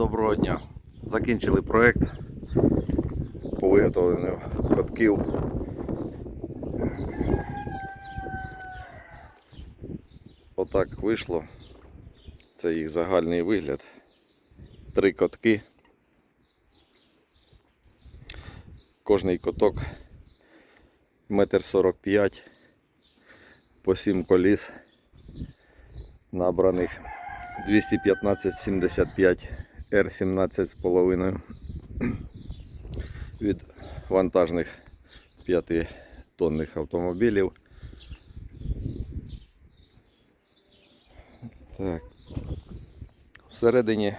доброго дня. Закінчили проект по виготовленню котків. Отак вийшло. Це їх загальний вигляд. Три котки. Кожний коток метр сорок п'ять по сім коліс набраних 215-75 R17 з половиною від вантажних 5 тонних автомобілів. Так. Всередині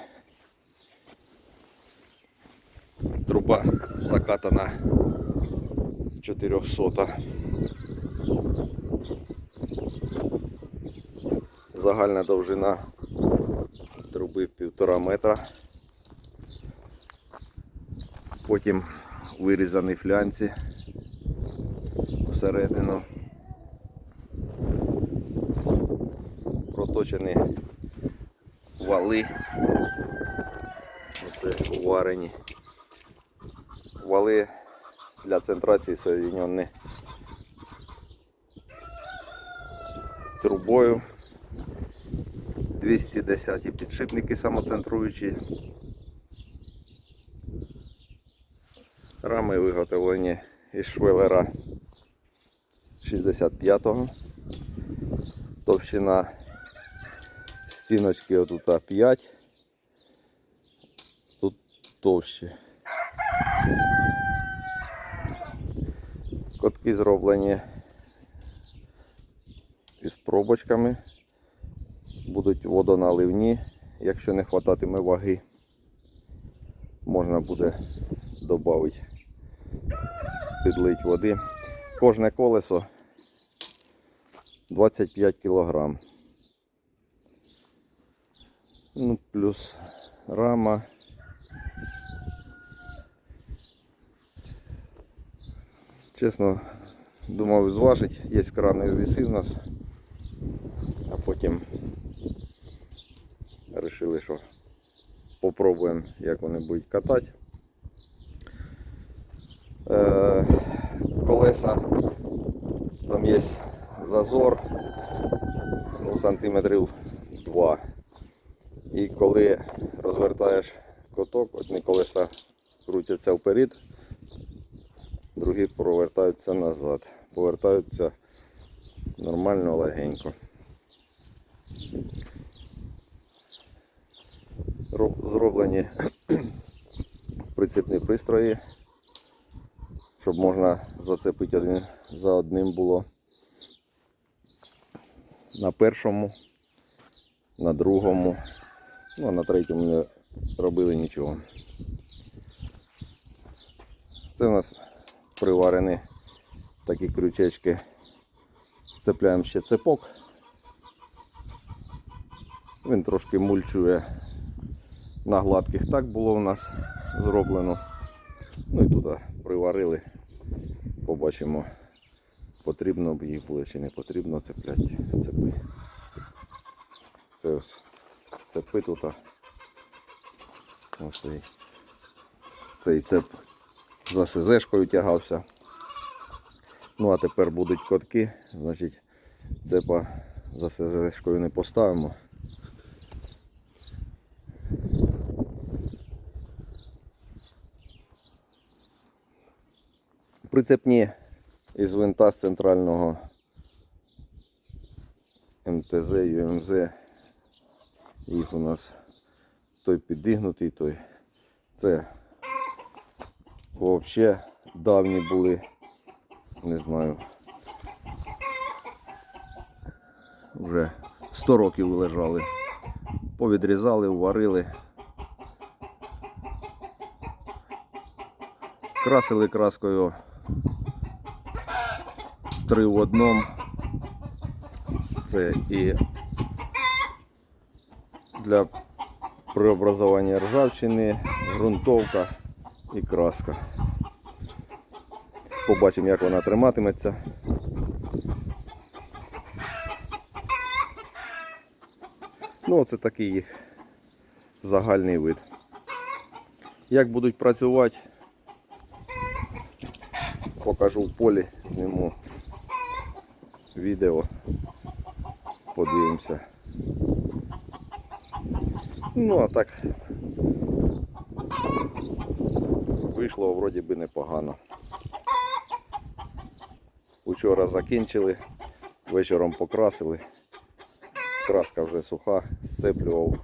труба закатана 400. Загальна довжина труби півтора метра. Потім вирізані флянці всередину. Проточені вали. Оце уварені. Вали для центрації соєдинені трубою. 210 підшипники самоцентруючі. Рами виготовлені із швелера 65-го. Товщина стіночки отут 5. Тут товщі. Котки зроблені із пробочками будуть водоналивні. Якщо не хвататиме ваги, можна буде додати, підлити води. Кожне колесо 25 кг. Ну, плюс рама. Чесно, думав зважить, є крани віси в нас, а потім Решили, що попробуємо, як вони будуть катати. Е, колеса, там є зазор ну, сантиметрів 2. І коли розвертаєш коток, одні колеса крутяться вперед, другі повертаються назад. Повертаються нормально легенько. Зроблені прицепні пристрої, щоб можна зацепити один за одним було. На першому, на другому, ну а на третьому не робили нічого. Це у нас приварені такі крючечки. Цепляємо ще цепок. Він трошки мульчує на гладких так було у нас зроблено. Ну і туди приварили. Побачимо, потрібно б їх буде чи не потрібно цепляти цепи. Це ось цепи тут. Ось цей, цей цеп за СЗшкою тягався. Ну а тепер будуть котки, значить цепа за СЗшкою не поставимо. Прицепні із винта з центрального МТЗ, ЮМЗ. Їх у нас той підігнутий, той. Це взагалі давні були, не знаю. Вже 100 років лежали. Повідрізали, уварили. Красили краскою три в одному. Це і для преобразування ржавчини, ґрунтовка і краска. Побачимо, як вона триматиметься. Ну, оце такий їх загальний вид. Як будуть працювати, покажу в полі, зніму відео, подивимося. Ну, а так вийшло вроді би непогано. Учора закінчили, вечором покрасили. Краска вже суха, сцеплював.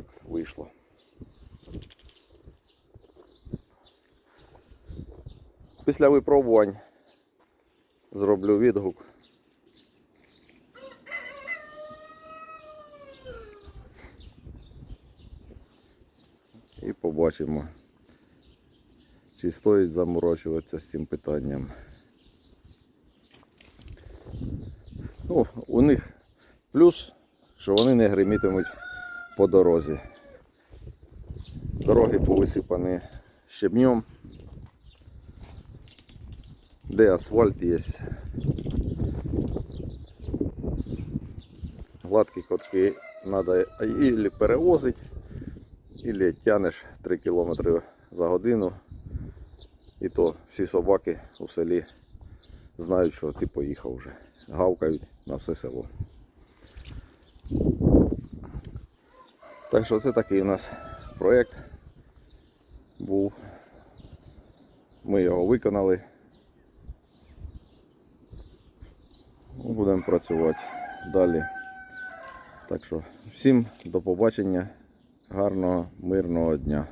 Отак вийшло. Після випробувань зроблю відгук. І побачимо, чи стоїть заморочуватися з цим питанням. Ну, у них плюс, що вони не гримітимуть по дорозі. Дороги повисипані щебнем. Де асфальт є. Гладкі котки треба і перевозити, і тянеш 3 км за годину. І то всі собаки у селі знають, що ти поїхав вже. Гавкають на все село. Так що це такий у нас проєкт був. Ми його виконали. Будемо працювати далі. Так що всім до побачення, гарного, мирного дня.